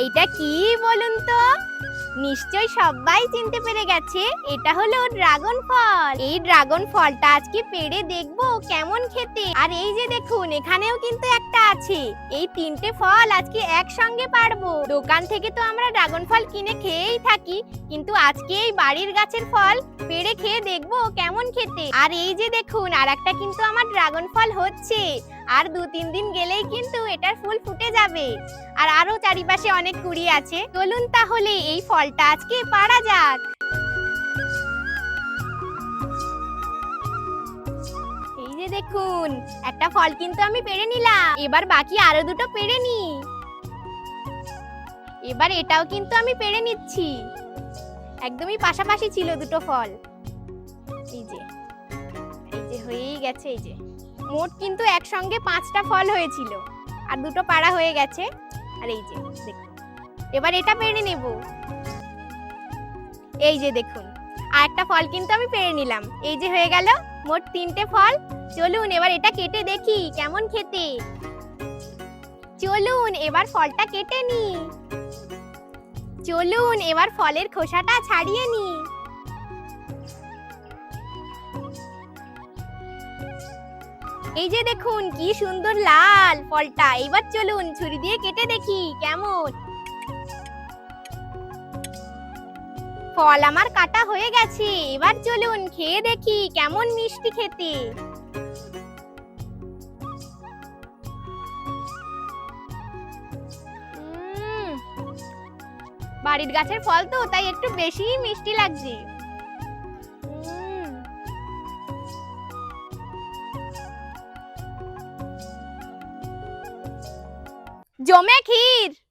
এইটা কি বলুন তো? নিশ্চয় সবাই চিনতে পেরে গেছে, এটা হলো ড্রাগন ফল। এই ড্রাগন ফলটা আজকে পেড়ে দেখব কেমন খেতে। আর এই যে দেখুন, এখানেও কিন্তু একটা আছে। এই তিনটে ফল আজকে একসঙ্গে পারব। দোকান থেকে তো আমরা ড্রাগন ফল কিনে খেয়েই থাকি, কিন্তু আজকে এই বাড়ির গাছের ফল পেড়ে খেয়ে দেখব কেমন খেতে। আর এই যে দেখুন আর একটা কিন্তু আমার ড্রাগন ফল হচ্ছে। আর দু তিন দিন গেলেই কিন্তু এটার ফুল ফুটে যাবে। আর আরও চারিপাশে অনেক কুড়ি আছে। চলুন তাহলে এই ফলটা আজকে পারা যাক। এই যে দেখুন, একটা ফল কিন্তু আমি পেরে নিলাম। এবার বাকি আরও দুটো পেরে নি। এবার এটাও কিন্তু আমি পেরে নিচ্ছি। একদমই পাশাপাশি ছিল দুটো ফল। এই যে এই যে হয়েই গেছে, এই যে। মোট কিন্তু একসঙ্গে পাঁচটা ফল হয়েছিল। আর দুটো পাড়া হয়ে গেছে। আর এই যে, দেখুন। এবার এটা পেরে নেব। এই যে, দেখুন। আর একটা ফল কিন্তু আমি পেরে নিলাম। এই যে, হয়ে গেল মোট তিনটে ফল। চলুন, এবার এটা কেটে দেখি কেমন খেতে। চলুন, এবার ফলটা কেটে নি চলুন, এবার ফলের খোসাটা ছাড়িয়ে নি এই যে দেখুন, কি সুন্দর লাল ফলটা। এবার চলুন, ছুরি দিয়ে কেটে দেখি, কেমন? ফল আমার কাটা হয়ে গেছে। এবার চলুন, খেয়ে দেখি, কেমন মিষ্টি খেতে। বাড়ির গাছের ফল তো, তাই একটু বেশি মিষ্টি লাগছে। জমে ক্ষীর।